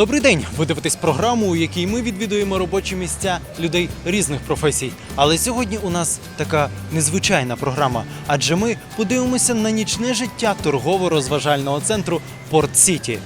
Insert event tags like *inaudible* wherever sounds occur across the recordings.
Добрий день! Ви дивитесь програму, у якій ми відвідуємо робочі місця людей різних професій. Але сьогодні у нас така незвичайна програма, адже ми подивимося на нічне життя торгово-розважального центру Порт Сіті.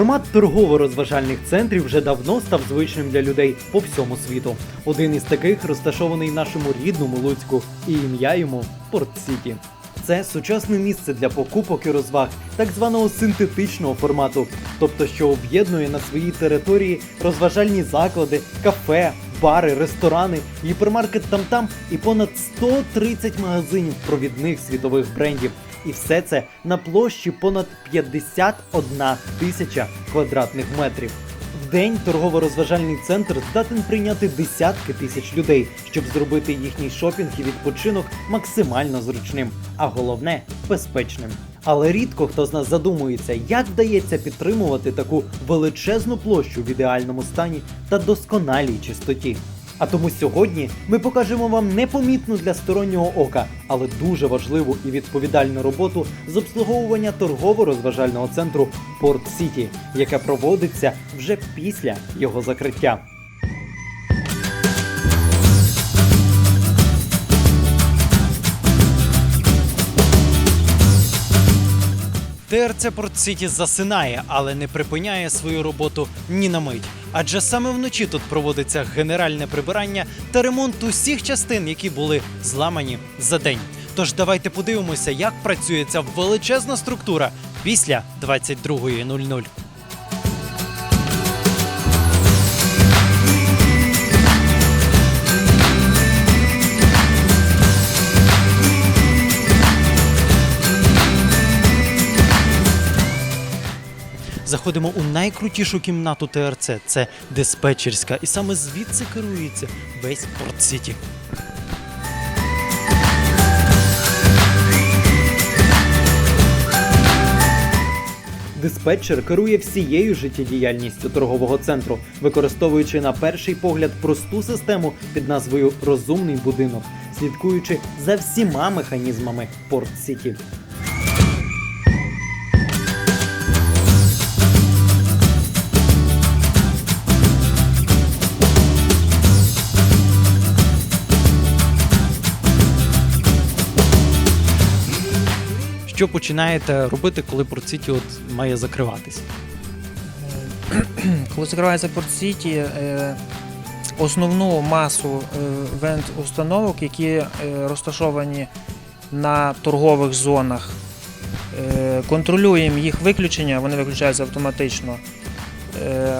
Формат торгово-розважальних центрів вже давно став звичним для людей по всьому світу. Один із таких розташований нашому рідному Луцьку, і ім'я йому Порт Сіті. Це сучасне місце для покупок і розваг, так званого синтетичного формату, тобто що об'єднує на своїй території розважальні заклади, кафе, бари, ресторани, гіпермаркет там-там і понад 130 магазинів провідних світових брендів. І все це на площі понад 51 тисяча квадратних метрів. В день торгово-розважальний центр здатен прийняти десятки тисяч людей, щоб зробити їхній шопінг і відпочинок максимально зручним, а головне безпечним. Але рідко хто з нас задумується, як вдається підтримувати таку величезну площу в ідеальному стані та досконалій чистоті. А тому сьогодні ми покажемо вам непомітну для стороннього ока, але дуже важливу і відповідальну роботу з обслуговування торгово-розважального центру Порт Сіті, яке проводиться вже після його закриття. ТРЦ Порт Сіті засинає, але не припиняє свою роботу ні на мить. Адже саме вночі тут проводиться генеральне прибирання та ремонт усіх частин, які були зламані за день. Тож давайте подивимося, як працює ця величезна структура після 22.00. Заходимо у найкрутішу кімнату ТРЦ. Це диспетчерська, і саме звідси керується весь Порт Сіті. Диспетчер керує всією життєдіяльністю торгового центру, використовуючи на перший погляд просту систему під назвою Розумний будинок, слідкуючи за всіма механізмами Порт Сіті. Що починаєте робити, коли Порт Сіті от має закриватись? Коли закривається Порт Сіті, е, основну масу е, вент-установок, які е, розташовані на торгових зонах, е, контролюємо їх виключення, вони виключаються автоматично.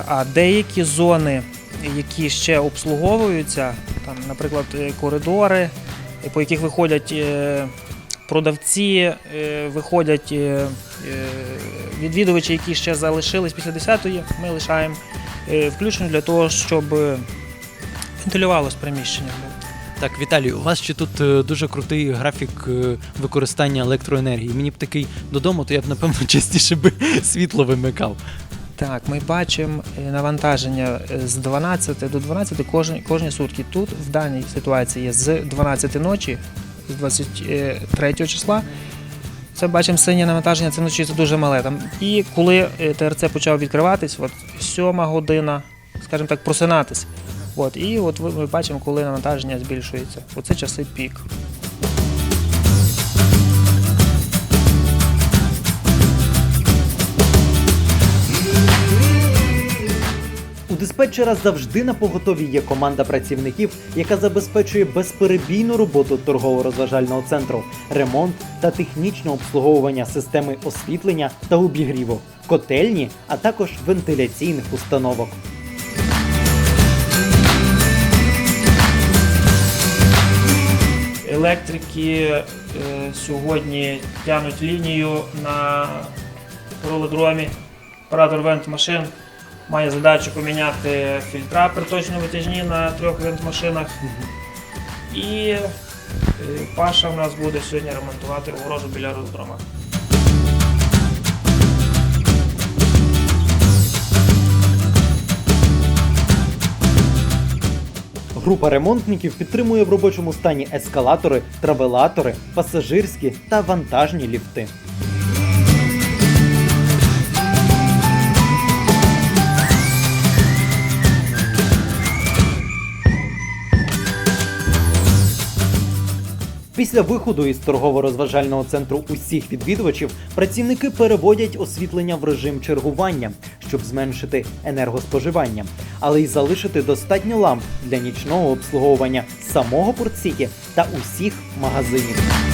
А деякі зони, які ще обслуговуються, там, наприклад, коридори, по яких виходять продавці, е, виходять е, е, відвідувачі, які ще залишились після 10-ї, ми лишаємо е, включено для того, щоб вентилювалось приміщення. Так, Віталій, у вас ще тут дуже крутий графік використання електроенергії. Мені б такий додому, то я б напевно *laughs* частіше би світло вимикав. Так, ми бачимо навантаження з 12 до 12 кожні, кожні сутки. Тут в даній ситуації з 12 ночі, з 23 числа. Це бачимо синє навантаження, це вночі це дуже мале. Там. І коли е, ТРЦ почав відкриватись, от сьома година, скажімо так, просинатись. От, і от ми бачимо, коли навантаження збільшується. Оце часи пік. Диспетчера завжди на поготові є команда працівників, яка забезпечує безперебійну роботу торгово-розважального центру, ремонт та технічне обслуговування системи освітлення та обігріву, котельні, а також вентиляційних установок. Електрики е, сьогодні тягнуть лінію на ролодромі. Оператор вент машин має задачу поміняти фільтра приточно-витяжні на трьох винтмашинах. І е, Паша в нас буде сьогодні ремонтувати огорожу біля роздрома. Група ремонтників підтримує в робочому стані ескалатори, травелатори, пасажирські та вантажні ліфти. Після виходу із торгово-розважального центру усіх відвідувачів працівники переводять освітлення в режим чергування, щоб зменшити енергоспоживання, але й залишити достатньо ламп для нічного обслуговування самого Порт-Сіті та усіх магазинів.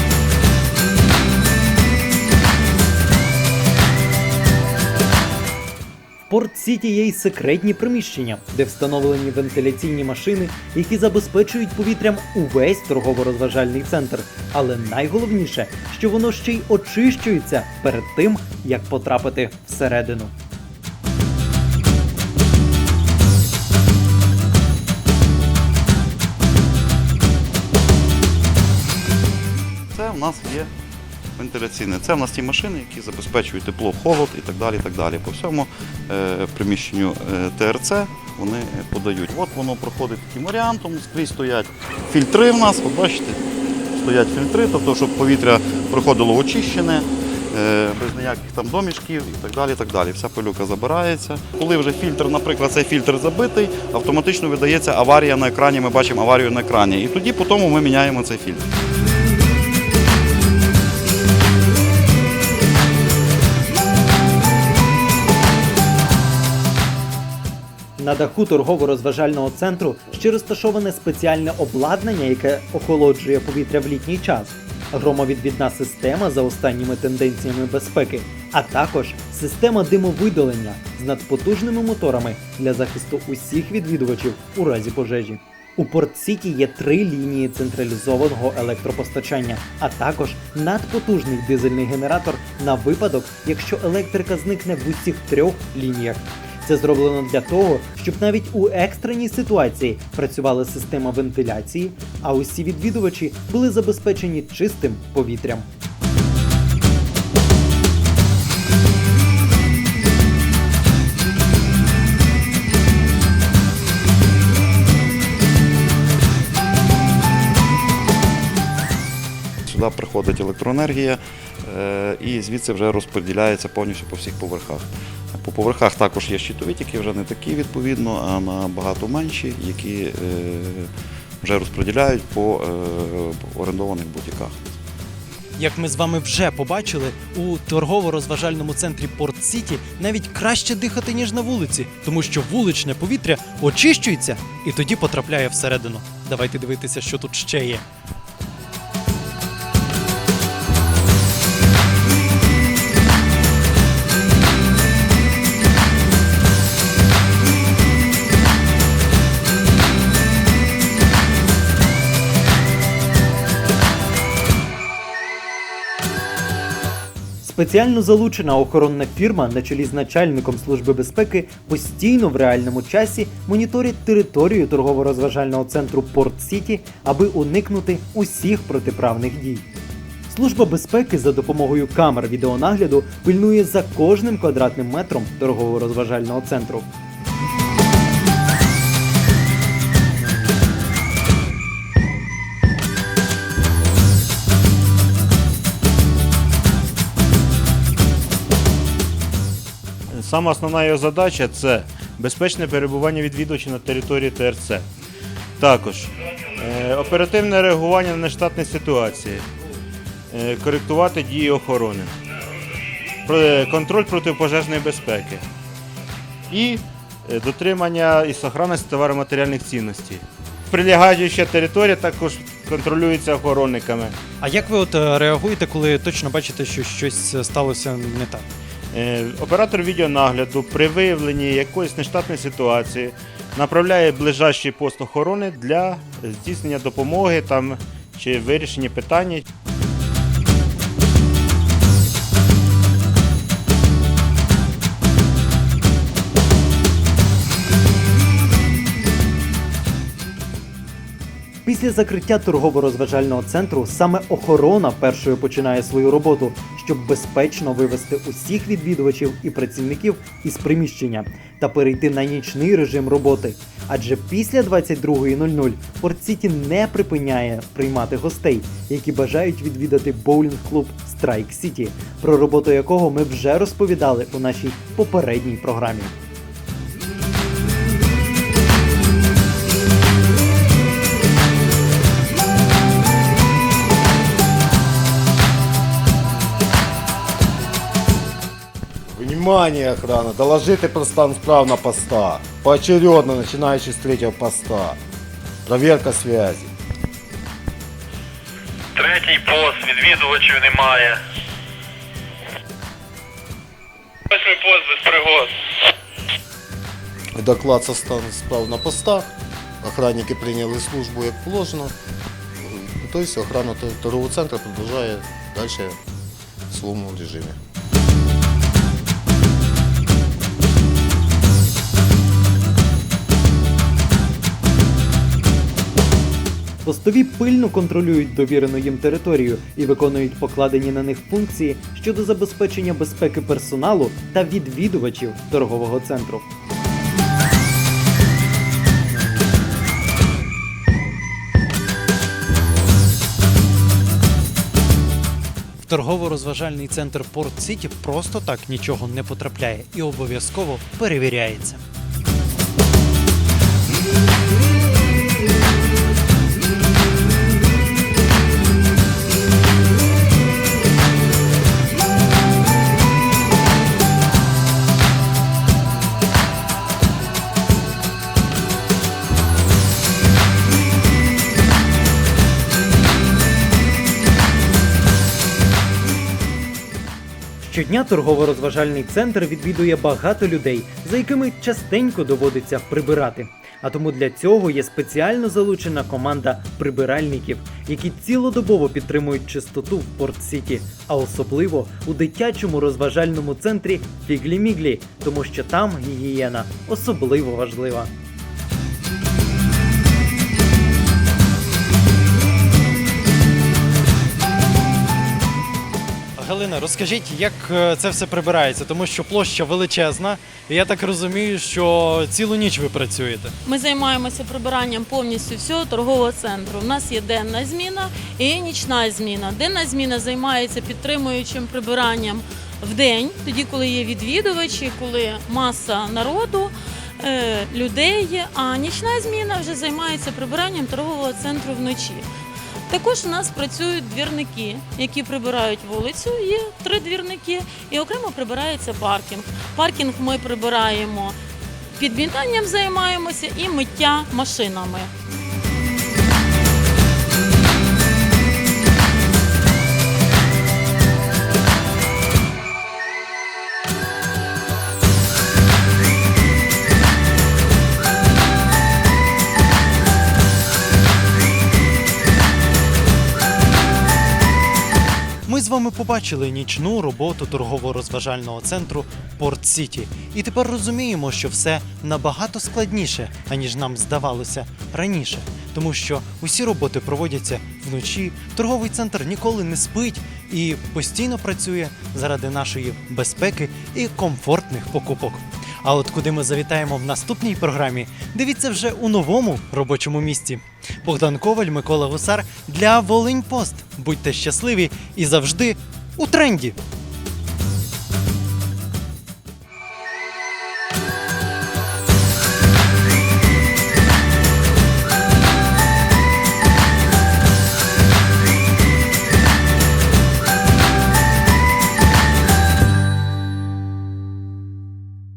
В Порт-Сіті є й секретні приміщення, де встановлені вентиляційні машини, які забезпечують повітрям увесь торгово-розважальний центр. Але найголовніше, що воно ще й очищується перед тим, як потрапити всередину. Це в нас є вентиляційне. Це в нас ті машини, які забезпечують тепло, холод і так далі. Так далі. По всьому е, приміщенню е, ТРЦ вони подають. От воно проходить таким варіантом, скрізь стоять фільтри в нас, от бачите, стоять фільтри, тобто, щоб повітря проходило очищене. е, Без ніяких там домішків і так далі. так далі. Вся пилюка забирається. Коли вже фільтр, наприклад, цей фільтр забитий, автоматично видається аварія на екрані. Ми бачимо аварію на екрані. І тоді по тому ми міняємо цей фільтр. На даху торгово-розважального центру ще розташоване спеціальне обладнання, яке охолоджує повітря в літній час, громовідвідна система за останніми тенденціями безпеки, а також система димовидалення з надпотужними моторами для захисту усіх відвідувачів у разі пожежі. У Порт-Сіті є три лінії централізованого електропостачання, а також надпотужний дизельний генератор на випадок, якщо електрика зникне в усіх трьох лініях. Це зроблено для того, щоб навіть у екстреній ситуації працювала система вентиляції, а усі відвідувачі були забезпечені чистим повітрям. Сюди приходить електроенергія е, і звідси вже розподіляється повністю по всіх поверхах. По поверхах також є щитові, тільки вже не такі відповідно, а набагато менші, які е, вже розподіляють по е, орендованих бутіках. Як ми з вами вже побачили, у торгово-розважальному центрі Порт Сіті навіть краще дихати, ніж на вулиці, тому що вуличне повітря очищується і тоді потрапляє всередину. Давайте дивитися, що тут ще є. Спеціально залучена охоронна фірма на чолі з начальником служби безпеки постійно в реальному часі моніторить територію торгово-розважального центру Порт Сіті, аби уникнути усіх протиправних дій. Служба безпеки за допомогою камер відеонагляду пильнує за кожним квадратним метром торгово-розважального центру. Сама основна його задача це безпечне перебування відвідувачів на території ТРЦ. Також е, оперативне реагування на нештатні ситуації, е, коректувати дії охорони, про- контроль протипожежної безпеки і е, дотримання і сохранності товароматеріальних цінностей. Прилягаюча територія також контролюється охоронниками. А як ви от е, реагуєте, коли точно бачите, що щось е, сталося не так? Е, Оператор відеонагляду при виявленні якоїсь нештатної ситуації направляє ближайший пост охорони для здійснення допомоги там, чи вирішення питання. Після закриття торгово-розважального центру саме охорона першою починає свою роботу, щоб безпечно вивести усіх відвідувачів і працівників із приміщення та перейти на нічний режим роботи. Адже після 22.00 Порт Сіті не припиняє приймати гостей, які бажають відвідати боулінг-клуб Страйк Сіті, про роботу якого ми вже розповідали у нашій попередній програмі. Внимание, охрана! Доложите про стан справ на поста. Поочередно, начинаючи с третьего поста. Проверка связи. Третій пост, відвідувачів немає. Восьмий пост без пригод. Доклад со стану справ на постах. Охранники прийняли службу як положено. Тобто охрана торгового центру продовжує далі в своєму режимі. Постові пильно контролюють довірену їм територію і виконують покладені на них функції щодо забезпечення безпеки персоналу та відвідувачів торгового центру. В торгово-розважальний центр Порт Сіті просто так нічого не потрапляє і обов'язково перевіряється. Щодня торгово-розважальний центр відвідує багато людей, за якими частенько доводиться прибирати. А тому для цього є спеціально залучена команда прибиральників, які цілодобово підтримують чистоту в Порт Сіті, а особливо у дитячому розважальному центрі Фіглі-Міглі, тому що там гігієна особливо важлива. Галина, розкажіть, як е, це все прибирається, тому що площа величезна, і я так розумію, що цілу ніч ви працюєте. Ми займаємося прибиранням повністю всього торгового центру. У нас є денна зміна і нічна зміна. Денна зміна займається підтримуючим прибиранням в день, тоді, коли є відвідувачі, коли маса народу. е, Людей, а нічна зміна вже займається прибиранням торгового центру вночі. Також у нас працюють двірники, які прибирають вулицю. Є три двірники, і окремо прибирається паркінг. Паркінг ми прибираємо підмітанням займаємося і миття машинами. З вами побачили нічну роботу торгово-розважального центру Порт Сіті. І тепер розуміємо, що все набагато складніше, аніж нам здавалося раніше. Тому що усі роботи проводяться вночі, торговий центр ніколи не спить і постійно працює заради нашої безпеки і комфортних покупок. А от куди ми завітаємо в наступній програмі, дивіться вже у новому робочому місці. Богдан Коваль, Микола Гусар для Волинь Пост. Будьте щасливі і завжди у тренді.